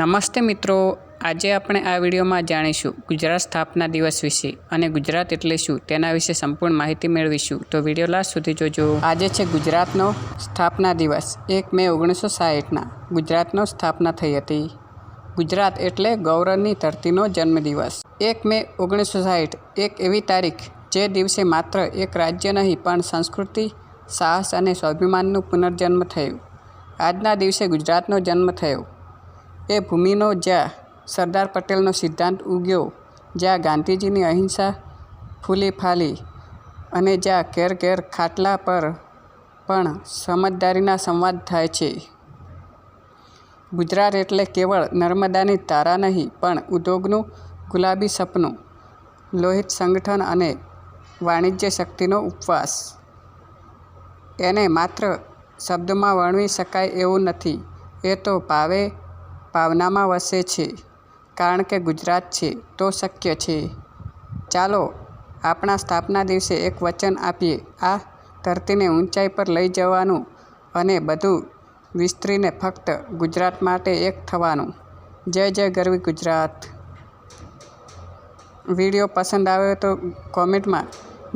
નમસ્તે મિત્રો. આજે આપણે આ વિડીયોમાં જાણીશું ગુજરાત સ્થાપના દિવસ વિશે અને ગુજરાત એટલે શું તેના વિશે સંપૂર્ણ માહિતી મેળવીશું. તો વીડિયો લાસ્ટ સુધી જોજો. આજે છે ગુજરાતનો સ્થાપના દિવસ. એક મે ઓગણીસો સાહીઠના ગુજરાતનો સ્થાપના થઈ હતી. ગુજરાત એટલે ગૌરવની ધરતીનો જન્મદિવસ. એક મે ઓગણીસો સાહીઠ, એક એવી તારીખ જે દિવસે માત્ર એક રાજ્ય નહીં, પણ સંસ્કૃતિ, સાહસ અને સ્વાભિમાનનું પુનર્જન્મ થયું. આજના દિવસે ગુજરાતનો જન્મ થયો. એ ભૂમિનો જ્યાં સરદાર પટેલનો સિદ્ધાંત ઉગ્યો, જ્યાં ગાંધીજીની અહિંસા ફૂલી ફાલી અને જ્યાં ઘેર ઘેર ખાટલા પર પણ સમજદારીના સંવાદ થાય છે. ગુજરાત એટલે કેવળ નર્મદાની તારા નહીં, પણ ઉદ્યોગનું ગુલાબી સપનું, લોહિત સંગઠન અને વાણિજ્ય શક્તિનો ઉપવાસ. એને માત્ર શબ્દમાં વર્ણવી શકાય એવું નથી, એ તો ભાવે ભાવનામાં વસે છે, કારણ કે ગુજરાત છે તો શક્ય છે. ચાલો આપણા સ્થાપના દિવસે એક વચન આપીએ. આ ધરતીને ઊંચાઈ પર લઈ જવાનું અને બધું વિસ્તરીને ફક્ત ગુજરાત માટે એક થવાનું. જય જય ગરવી ગુજરાત. વીડિયો પસંદ આવ્યો તો કોમેન્ટમાં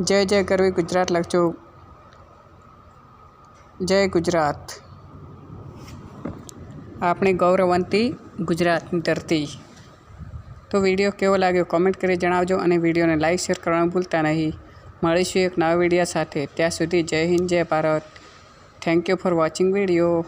જય જય ગરવી ગુજરાત લખજો. જય ગુજરાત. આપણી ગૌરવંતી ગુજરાતની ધરતી. તો વીડિયો કેવો લાગ્યો કોમેન્ટ કરી જણાવજો અને વિડીયોને લાઇક શેર કરવાનું ભૂલતા નહીં. મળીશું એક નવા વીડિયો સાથે. ત્યાં સુધી Jai Hind, Jai Bharat. Thank you for watching video